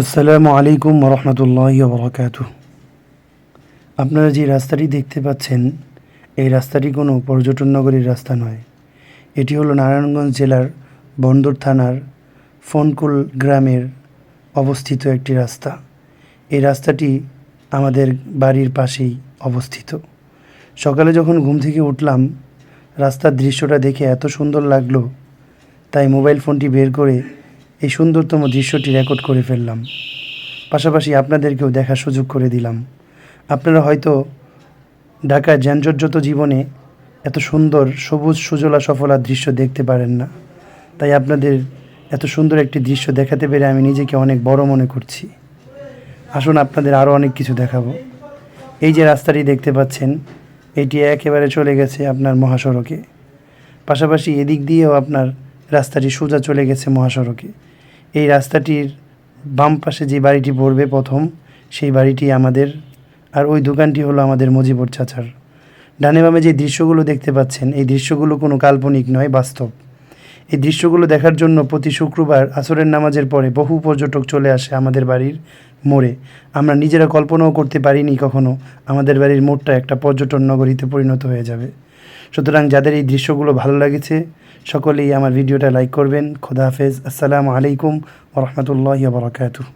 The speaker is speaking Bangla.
আসসালামু আলাইকুম রহমতুল্লাহ বরকাত আপনারা যে রাস্তাটি দেখতে পাচ্ছেন, এই রাস্তাটি কোনো পর্যটন নগরীর রাস্তা নয়। এটি হলো নারায়ণগঞ্জ জেলার বন্দর থানার ফোনকুল গ্রামের অবস্থিত একটি রাস্তা। এই রাস্তাটি আমাদের বাড়ির পাশেই অবস্থিত। সকালে যখন ঘুম থেকে উঠলাম, রাস্তার দৃশ্যটা দেখে এত সুন্দর লাগল, তাই মোবাইল ফোনটি বের করে এই সুন্দরতম দৃশ্যটি রেকর্ড করে ফেললাম। পাশাপাশি আপনাদেরকেও দেখার সুযোগ করে দিলাম। আপনারা হয়তো ঢাকার যানজটযত জীবনে এত সুন্দর সবুজ সুজলা সফলা দৃশ্য দেখতে পারেন না। তাই আপনাদের এত সুন্দর একটি দৃশ্য দেখাতে পেরে আমি নিজেকে অনেক বড় মনে করছি। আসুন আপনাদের আরও অনেক কিছু দেখাবো। এই যে রাস্তাটি দেখতে পাচ্ছেন, এটি একেবারে চলে গেছে আপনার মহাসড়কে। পাশাপাশি এদিক দিয়েও আপনার রাস্তাটি সোজা চলে গেছে মহাসড়কে। এই রাস্তাটির বাম পাশে যে বাড়িটি পড়বে প্রথম, সেই বাড়িটি আমাদের। আর ওই দোকানটি হলো আমাদের মজিবর চাচার। ডানে বামে যে দৃশ্যগুলো দেখতে পাচ্ছেন, এই দৃশ্যগুলো কোনো কাল্পনিক নয়, বাস্তব। এই দৃশ্যগুলো দেখার জন্য প্রতি শুক্রবার আসরের নামাজের পরে বহু পর্যটক চলে আসে আমাদের বাড়ির মোড়ে। আমরা নিজেরা কল্পনাও করতে পারিনি কখনো, আমাদের বাড়ির মোড়টা একটা পর্যটন নগরীতে পরিণত হয়ে যাবে। সুতরাং যাদের এই দৃশ্যগুলো ভালো লাগেছে, সকলেই আমার ভিডিওটা লাইক করবেন। খোদা হাফেজ। আসসালামু আলাইকুম ওরহমতুল্লাহ বরকাতুহ।